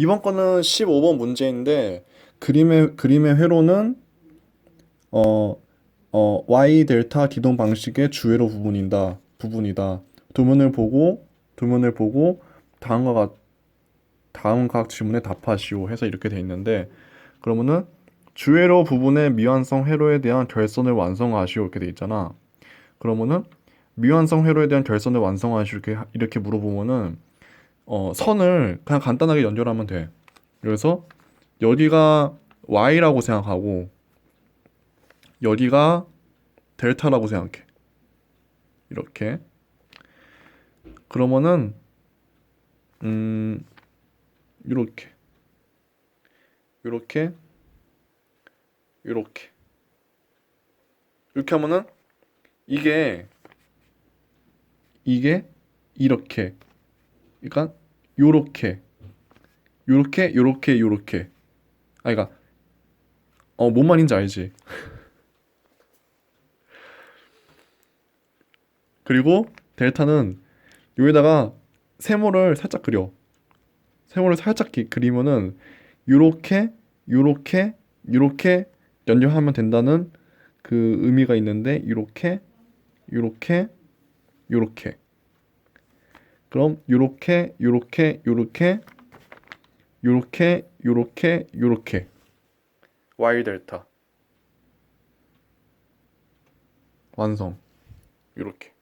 이번 거는 15번 문제인데 그림의 그림의 회로는 어, 어, y 델타 기동 방식의 주회로 부분이다. 부분이다. 도면을 보고 도면을 보고 다음과 같 다음 각 질문에 답하시오 해서 이렇게 돼 있는데 그러면은 주회로 부분의 미완성 회로에 대한 결선을 완성하시오 이렇게 돼 있잖아. 그러면은 미완성 회로에 대한 결선을 완성하시오 이렇게 이렇게 물어보면은 어, 선을 그냥 간단하게 연결하면 돼. 그래서 여기가 y라고 생각하고 여기가 델타라고 생각해. 이렇게. 그러면은 음 이렇게 이렇게 이렇게 이렇게 하면은 이게 이게 이렇게 그러니까 요렇게 요렇게 요렇게 요렇게. 아 그러니까 어 뭔 말인지 알지? 그리고 델타는 여기다가 세모를 살짝 그려. 세모를 살짝 기- 그리면은 요렇게 요렇게 요렇게 연결하면 된다는 그 의미가 있는데 요렇게 요렇게 요렇게 그럼 요렇게 요렇게 요렇게 요렇게 요렇게 요렇게. Y 델타. 완성. 요렇게